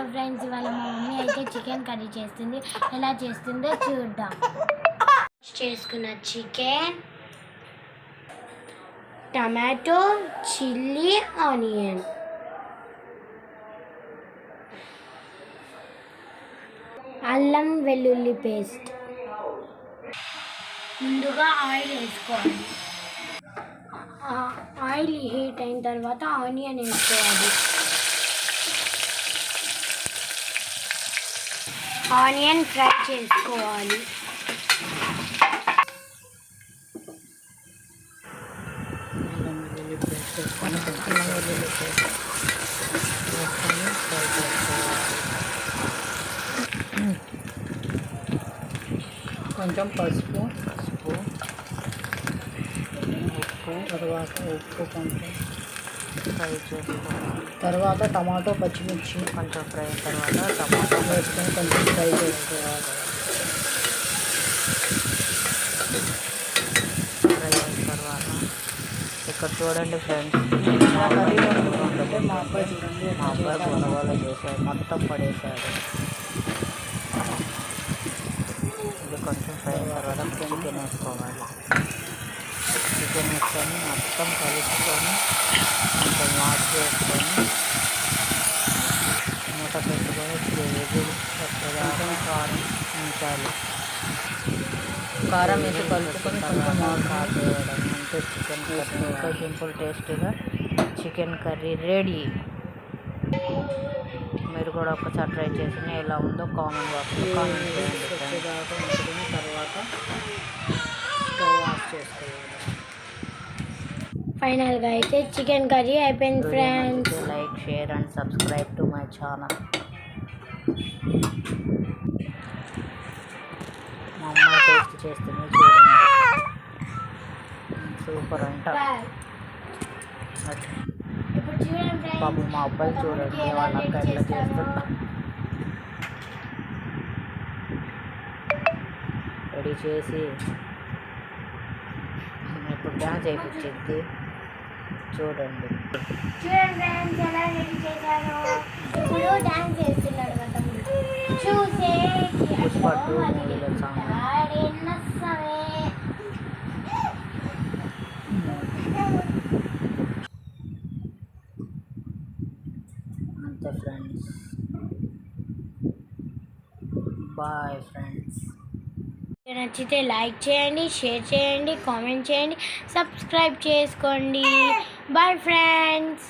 Hello friends ఇవాళ మా mummy అయితే చికెన్ కర్రీ చేస్తుంది. ఎలా చేస్తుందో చూద్దాం. చేసుకున్న చికెన్ టమాటో చిల్లీ ఆనియన్. అల్లం వెల్లుల్లి పేస్ట్. ముందుగా ఆయిల్ వేసుకోవాలి. ఆయిల్ హీట్ అయిన తర్వాత ఆనియన్ వేసుకోవాలి. ఆనియన్ ఫ్రై చేసుకోవాలి. కొంచెం పసుపు పసుపు ఉప్పు తర్వాత ఉప్పు కొంచెం ఫ్రై చేసుకోవాలి. తర్వాత టమాటో పచ్చిమిర్చి. కొంచెం ఫ్రై అయిన తర్వాత టమాటో వేసుకొని కొంచెం ఫ్రై చేసుకోవాలి ఫ్రై అయిన తర్వాత ఇక్కడ చూడండి ఫ్రెండ్స్ మా కర్రీ మా అబ్బాయి చూడండి మా అబ్బాయి గొడవలు చేశాడు మొత్తం పడేశాడు ఇది కొంచెం ఫ్రై అయిన తర్వాత చికెన్ వేసుకోవాలి చికెన్ వేసుకొని మొత్తం కలుపుకొని కొంచెం వాష్ చేసుకొని ఎగురు వచ్చేదాకా కారం ఉంచాలి కారం వేసి కలుపుకొని కొంచెం కారం వేయడం అంతే చికెన్ కర్రీ ఇంకా సింపుల్ టేస్టీగా చికెన్ కర్రీ రెడీ మీరు కూడా ఒకసారి ట్రై చేసి ఎలా ఉందో కామెంట్ బాక్స్లో కామెంట్ చేయండి ఫ్రెండ్స్. తర్వాత స్టవ్ ఆఫ్ చేసుకోవాలి ఫైనల్గా అయితే చికెన్ కర్రీ అయిపోయింది friends like share and subscribe to my channel మా అమ్మ టేస్ట్ చేస్తుంది చూడండి. సూపర్ అంట. పాపం మా అబ్బాయి చూడండి వాళ్ళ అక్క ఎట్లా చేస్తుందా రెడీ చేసి ఇప్పుడు డ్యాన్స్ చేయించింది. చూడండి. చూడండి ఫ్రెండ్స్ ఎలా రెడీ చేశాను ఇప్పుడు డాన్స్ పట్టు అంతే ఫ్రెండ్స్ బాయ్ ఫ్రెండ్స్ నచ్చితే లైక్ చేయండి షేర్ చేయండి కామెంట్ చేయండి సబ్స్క్రైబ్ చేసుకోండి. Bye friends